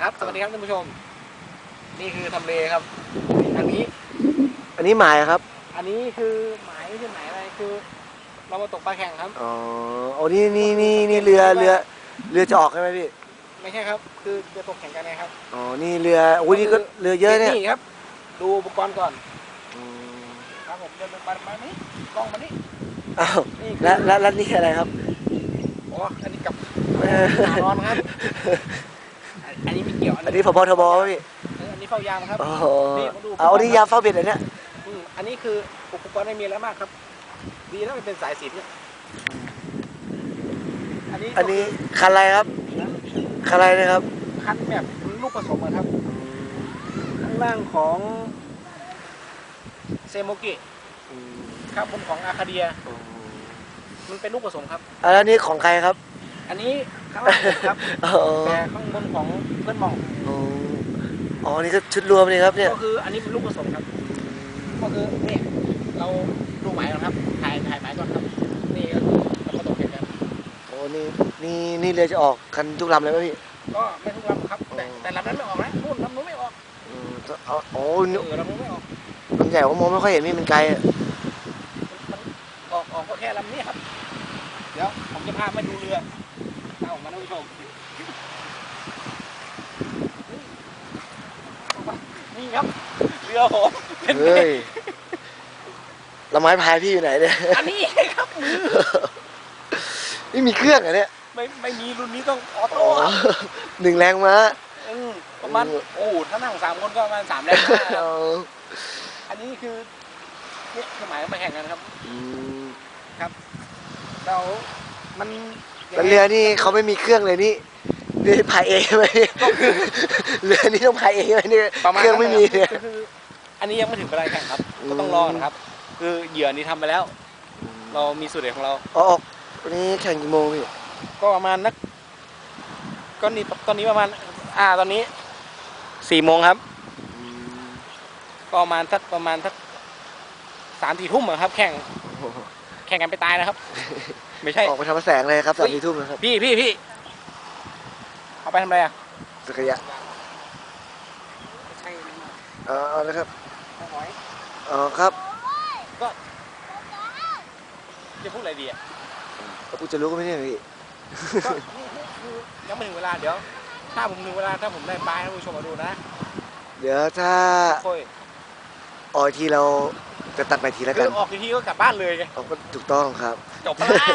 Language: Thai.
ครับสวัสดีครับท่านผู้ชม นี่คือทำเลครับอันนี้ อันนี้หมายครับ อันนี้คือหมายไม่ใช่หมายอะไรคือ เรามาตกปลาแข่งครับ อ๋อโอ้นี่นี่นี่นี่เรือเรือเรือจะออกใช่ไหมพี่ ไม่ใช่ครับ คือจะตกแข่งกันนะครับ อ๋อ นี่เรือโอ้ยนี่ก็เรือเยอะเนี่ย นี่ครับ ดูอุปกรณ์ก่อนอืมครับผมเดินไปมานี้กล้องมานี่อ้าวนี่คือแล้วแล้วแล้วนี่อะไรครับ อ๋อ อันนี้กับเออหานอนครับ อันอันนี้ไม่เกี่ยวอันนี้พบทบไหมพี่ เอออันนี้เฝ้ายามครับอ๋อนี่มาดูเอาอันนี้ยามเฝ้าเบ็ดอันเนี้ยอืมอันนี้คืออุปกรณ์ไม่มีอะไรมากครับ ดีถ้ามันเป็นสายสิญจนเนี่ยอันนี้อันนี้คันอะไรครับ คันอะไรนะครับ คันแบบลูกผสมอะครับ ข้างล่างของเซโมกิครับบนของอาคาเดีย มันเป็นลูกผสมครับอะแล้วนี่ของใครครับ อันนี้ ข้างล่างผมครับอ๋อแต่ข้างบนของเพื่อนหมองอ๋ออ๋อนี่ก็ชุดรวมเลยครับเนี่ย ก็คืออันนี้เป็นลูกผสมครับ ก็คือเนี่ยเราดูหมายก่อนครับถ่ายถ่ายหมายก่อนครับนี่ก็คือเราก็ตกเห็นกันโอ้นี่นี่นี่เรือจะออกคันทุกลำเลยไหมพี่ ก็ไม่ทุกลำครับแต่แต่ลำนั้นไม่ออกนะนู่นลำนู้นไม่ออกอืมเอาโอ้เอนี่อลำนู้นไม่ออกลำใหญ่ผมมองไม่ค่อยเห็นพี่มันไกลอะมันออกออกก็แค่ลำนี้ครับ เดี๋ยวผมจะพามาดูเรือ เอามาท่านผู้ชมนี่ครับเรือผมเป็นเฮ้ยแล้วไม้พายพี่อยู่ไหนเนี่ย อันนี้ครับมือนี่มีเครื่องเหรอเนี่ยไม่ไม่มีรุ่นนี้ต้องอออ๋โต้อครับหนึ่งแรงม้าอืมประมาณโอ้โอ้โหถ้านั่งสามคนก็ประมาณสามแรงม้าครับเอาอันนี้คือเนี่ยสมัยมาแข่งกันครับอืมเรา มันแล้วเรือนี่เขาไม่มีเครื่องเลยนี่นี่พายเองไหมเรือนี่ต้องพายเองไหมนี่ประมาณเครื่องไม่มีนั้นเนี่ยก็คือ อันนี้ยังไม่ถึงเวลาแข่งครับ อืม ก็ต้องรอนะครับ คือเหยื่อนี้ทำไปแล้ว เรามีสูตรเด็ดของเรา อ๋อออกวันนี้แข่งกี่โมงพี่ก็ประมาณนักก็นี่ตอนนี้ประมาณ อ่าตอนนี้สี่โมงครับ ก็ประมาณสักประมาณสักสามสี่ทุ่มอะครับ แข่งโอ้โห แข่งกันไปตายนะครับ ไม่ใช่ ออกไปทำแสงเลยครับสามสี่ทุ่มนะครับพี่พี่พี่เอาไปทำอะไรอะสักระยะไม่ใช่เอาเอาเลยครับหอยอ๋อครับจะพูดอะไรดีอะกูจะรู้ก็ไม่ใช่พี่ก็นี่นี่คือยังไม่ถึงเวลาเดี๋ยว ถ้าผมถึงเวลาถ้าผมได้ปลาให้ท่านผู้ชมมาดูนะ เดี๋ยวถ้าค่อยออกทีเรา จะตัดไปทีละคืกันอออกทีก็กลับบ้านเลยไง เอาก็ถูกต้องครับ จบปะละ